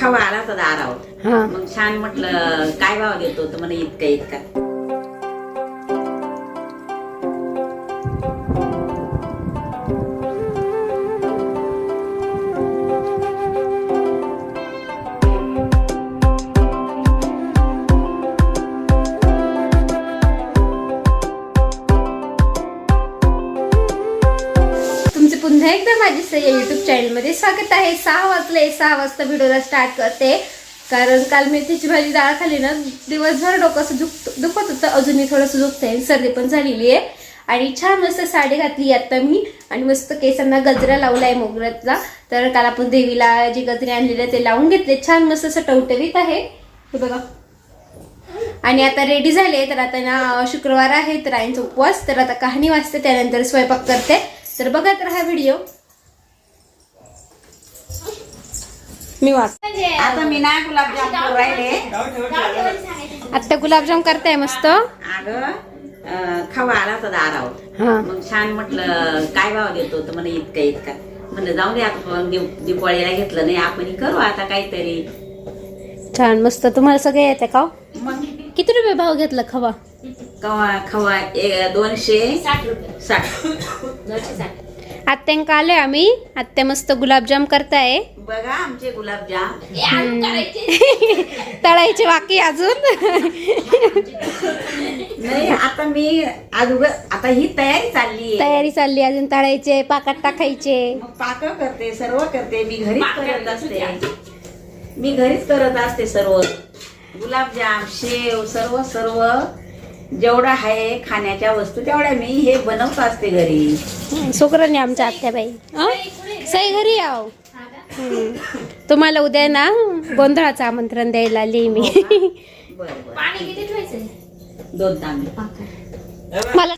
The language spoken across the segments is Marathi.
खवा आला होता दारावर. मग छान म्हटलं काय भाव देतो? तर म्हणे इतका इतका. माझी या युट्यूब चॅनलमध्ये स्वागत आहे. सहा वाजले सहा वाजता व्हिडिओला स्टार्ट करते. कारण काल मेथीची भाजी डाळ खाली ना दिवसभर डोकं असं दुख दुखत होतं. अजूनही थोडंसं दुखतंय सर्दी पण झालेली आहे. आणि छान मस्त साडी घातली आता मी. आणि मस्त केसांना गजरा लावलाय मोगऱ्यातला. तर काल आपण देवीला जे गजरे आणलेले ते लावून घेतले. छान मस्त असं टवटवीत आहे. हे बघा. आणि आता रेडी झाले. तर आता ना शुक्रवार आहे तर आईंचा उपवास. तर आता कहाणी वाचते त्यानंतर स्वयंपाक करते. तर बघत राहा व्हिडिओ मी वाच. आता मी ना गुलाबजाम करू राहिले. आता गुलाबजाम करताय मस्त. खवा आला होता दारावर. हा. मग छान म्हटलं काय भाव देतो? तर म्हणे इतका इतका. म्हणलं जाऊ दे आता दिवाळीला घेतलं नाही. आपण करू आता काहीतरी. छान मस्त. तुम्हाला सगळे येते का हो? किती रुपये भाव घेतला खवा? कवा खवा ए- दोनशे साठ. आत्यांका आलोय आम्ही. आत्या मस्त गुलाबजाम करताय. बघा आमचे गुलाबजाम. तळायचे बाकी अजून. नाही आता मी आज उग- आता ही तयारी चालली तयारी चालली अजून तळायचे पाकात टाकायचे. मग पाक करते सर्व करते. मी घरीच करत असते. मी घरीच करत असते सर्व. गुलाबजाम शेव सर्व सर्व. जेवढं आहे खाण्याच्या वस्तू तेवढ्या मी हे बनवत असते घरी. सुकरांनी आमच्या आत्याबाई. अं? सई घरी हम्म. तुम्हाला उद्या ना गोंधळाचं आमंत्रण द्यायला आली मी. बरं बरं. दोन तांबे मला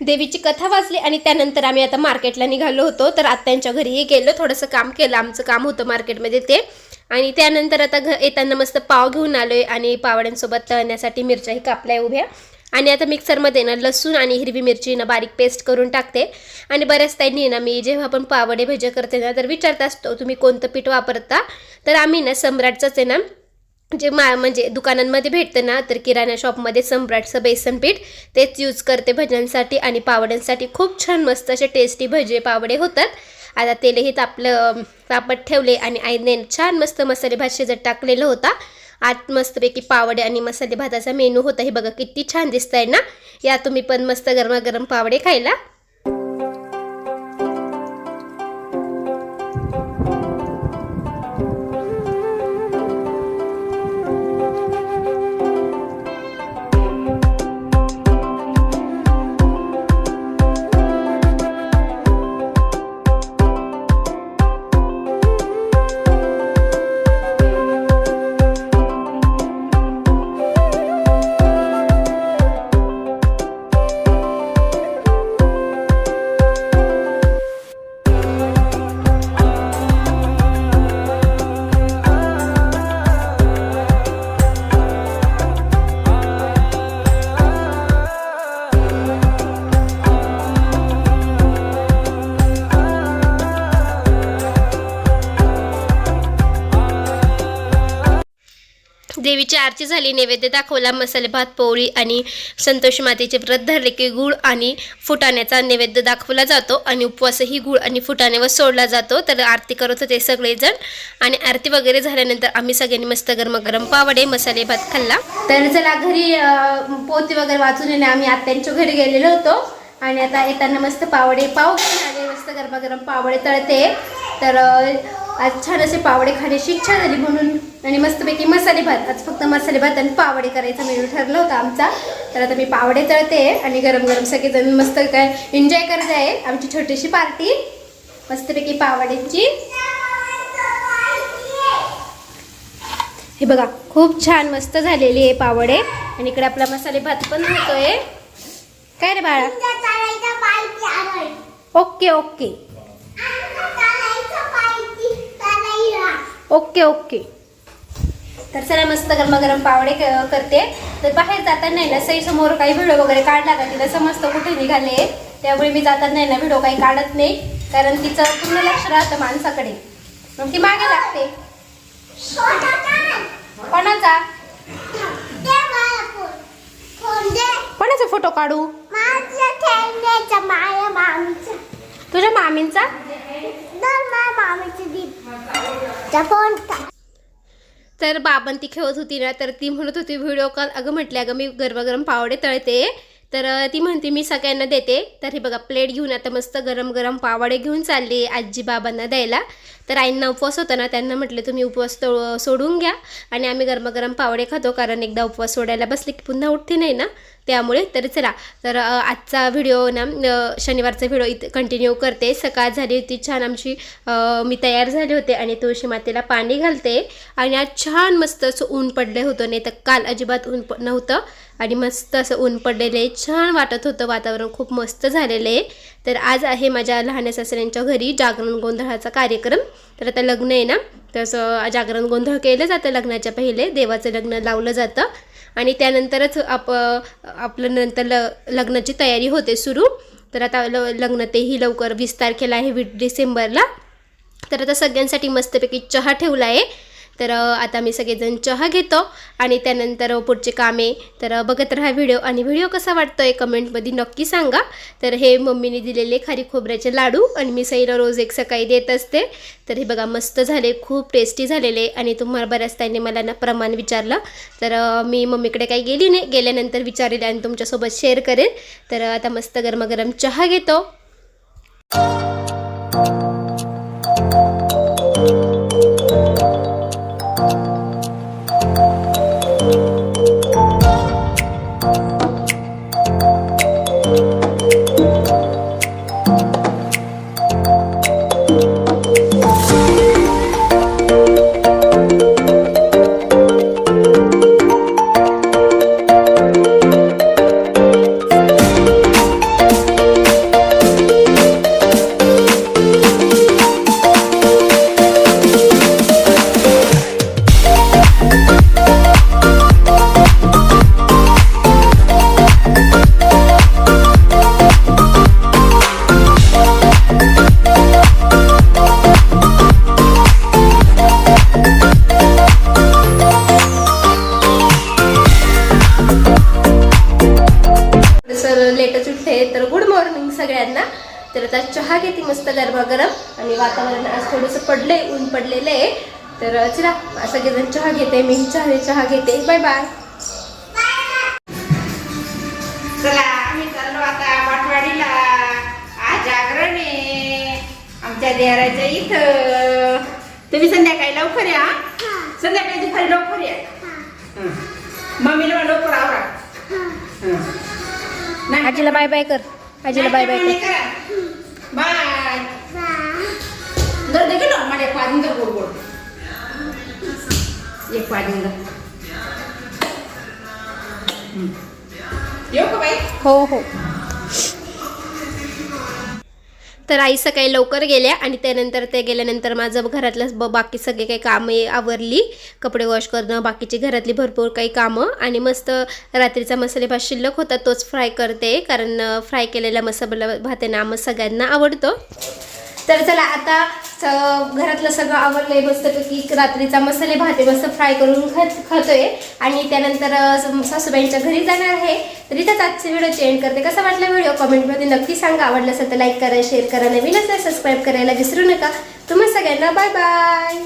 देवीची कथा वाचली आणि त्यानंतर आम्ही आता मार्केटला निघालो होतो. तर आत्यांच्या घरीही गेलो. थोडंसं काम केलं. आमचं काम होतं मार्केटमध्ये ते. आणि त्यानंतर आता घ येताना मस्त पाव घेऊन आलो आहे आणि पावड्यांसोबत तळण्यासाठी मिरच्याही कापल्या उभ्या. आणि आता मिक्सरमध्ये ना लसूण आणि हिरवी मिरची ना बारीक पेस्ट करून टाकते. आणि बऱ्याच ताईंनी ना मी जेव्हा आपण पावडे भजे करते ना तर विचारत असतो तुम्ही कोणतं पीठ वापरता? तर आम्ही ना सम्राटचंच आहे ना जे मा म्हणजे दुकानांमध्ये भेटतं ना तर किराणा शॉपमध्ये सम्राटचं बेसन पीठ तेच यूज करते भज्यांसाठी आणि पावड्यांसाठी. खूप छान मस्त असे टेस्टी भजे पावडे होतात. आता तेलही तापलं तापत ठेवले आणि आईने छान मस्त मसाले भात शिजत टाकलेलं होता. आत मस्तपैकी पावडे आणि मसाले भाताचा मेनू होता. हे बघा किती छान दिसत आहे ना? या तुम्ही पण मस्त गरमागरम पावडे खायला. देवीची आरती झाली नैवेद्य दाखवला मसाले भात पोळी आणि संतोषी मातेचे व्रत धरले की गुळ आणि फुटाण्याचा नैवेद्य दाखवला जातो आणि उपवासही गुळ आणि फुटाण्यावर सोडला जातो. तर आरती करत होते सगळेजण आणि आरती वगैरे झाल्यानंतर आम्ही सगळ्यांनी मस्त गरम गरम पावडे मसाले भात खाल्ला. तर चला घरी पोती वगैरे वाचून आम्ही आत्यांच्या घरी गेलेलो होतो. आणि आता येताना मस्त पावडे पाव घेऊन आले मस्त गरमागरम पावडे तळते. तर आज छान असे पावडे खाण्याची इच्छा झाली म्हणून आणि मस्तपैकी मसाले भात. आज फक्त मसाले भात आणि पावडे करायचा मेनू ठरला होता आमचा. तर आता मी पावडे तळते आणि गरम गरम सगळेजण मस्त काय एन्जॉय करत आहे आमची छोटीशी पार्टी मस्तपैकी पावड्यांची. हे बघा खूप छान मस्त झालेली आहे पावडे. आणि इकडे आपला मसाले भात पण होतोय. काय रे बाळा? Okay okay. Okay okay. तर चला मस्त गरमागरम पावडे क- करते. तर बाहेर जाताना नाही ना सई समोर काही व्हिडिओ वगैरे काढला का तिला समजतं कुठे निघाले. त्यामुळे मी जाताना नाही ना व्हिडिओ काही काढत नाही. कारण तिचं पूर्ण लक्ष राहतं माणसाकडे. मग ती मागे लागते. कोणाचा? कोणाचा फोटो काढू? तुझ्या मामींचा? तर बाबन ती खेळत होती ना तर ती म्हणत होती व्हिडिओ कॉल अगं म्हटले अगं मी गरम पावडे तळते. तर ती म्हणते मी सगळ्यांना देते. तर हे बघा प्लेट घेऊन आता मस्त गरम गरम पावडे घेऊन चालली आजी बाबांना द्यायला. तर आईंना उपवास होता ना त्यांना म्हटले तुम्ही उपवास तो सोडून घ्या. आणि आम्ही गरमागरम पावडे खातो कारण एकदा उपवास सोडायला बसले की पुन्हा उठते नाही ना. त्यामुळे तर चला तर आजचा व्हिडिओ ना शनिवारचा व्हिडिओ इथे कंटिन्यू करते. सकाळ झाली होती छान आमची मी तयार झाले होते आणि तुळशी मातेला पाणी घालते. आणि आज छान मस्त असं ऊन पडलं होतं नाही तर काल अजिबात ऊन प नव्हतं. आणि मस्त असं ऊन पडलेलं आहे छान वाटत होतं वातावरण खूप मस्त झालेलं. आहे तर आज आहे माझ्या लहान सासऱ्यांच्या घरी जागरण गोंधळाचा कार्यक्रम. तर आता लग्न आहे ना तसं जागरण गोंधळ केलं जातं लग्नाच्या पहिले देवाचं लग्न लावलं जातं. आणि त्यानंतरच आप आपलं नंतर ल लग्नाची तयारी होते सुरू. तर आता ल लग्न तेही लवकर वीस तारखेला आहे वीस डिसेंबरला. तर आता सगळ्यांसाठी मस्तपैकी चहा ठेवला आहे. तर आता मी सगळेजण चहा घेतो आणि त्यानंतर पुढचे कामे. तर बघत राहा व्हिडिओ. आणि व्हिडिओ कसा वाटतो आहे कमेंटमध्ये नक्की सांगा. तर हे मम्मीने दिलेले खारी खोबऱ्याचे लाडू आणि मी सईला रोज एक सकाळी देत असते. तर हे बघा मस्त झाले खूप टेस्टी झालेले. आणि तुम्हाला बऱ्याच त्यांनी मला ना प्रमाण विचारलं. तर मी मम्मीकडे काही गेली नाही. गेल्यानंतर विचारेल आणि तुमच्यासोबत शेअर करेल. तर आता मस्त गरमागरम चहा घेतो. आता चहा घेते मस्त गरमागरम आणि वातावरण आज थोडंसं पडलंय ऊन पडलेलं आहे. तर चला सगळेजण चहा घेते मी चहा चहा घेते. बाय बाय चला आम्ही चाललो आता पाटवाडीला आज जागरण आहे. आमच्या देराच्या इथं. तुम्ही संध्याकाळी लवकर या संध्याकाळी दुपारी लवकर या. हं. मम्मीला लवकर आवरा. हं. नाही आजीला बाय बाय कर. आजीला बाय बाय करा. जर देखील मला एक पाणी जर येऊ का बाई हो हो। तर आई सकाळी लवकर गेल्या आणि त्यानंतर ते गेल्यानंतर माझं घरातलं ब बाकी सगळे काही कामे आवरली. कपडे वॉश करणं बाकीची घरातली भरपूर काही कामं. आणि मस्त रात्रीचा मसाले भात शिल्लक होता तोच फ्राय करते. कारण फ्राय केलेला मसाला भात आहे ना सगळ्यांना आवडतो. तर चला आता स- घरातलं सगळं आवडलंय मस्तपैकी. रात्रीचा मसाले भात आहे मस्त फ्राय करून खात खातोय. आणि त्यानंतर स- सासूबाईंच्या घरी जाणार आहे. तर इथंच आजचे व्हिडिओ चेंज करते. कसा वाटला व्हिडिओ कमेंटमध्ये नक्की सांगा. आवडलं असेल तर लाईक करा शेअर करा. नवीन असेल सबस्क्राईब करायला विसरू नका. तुम्हाला सगळ्यांना बाय बाय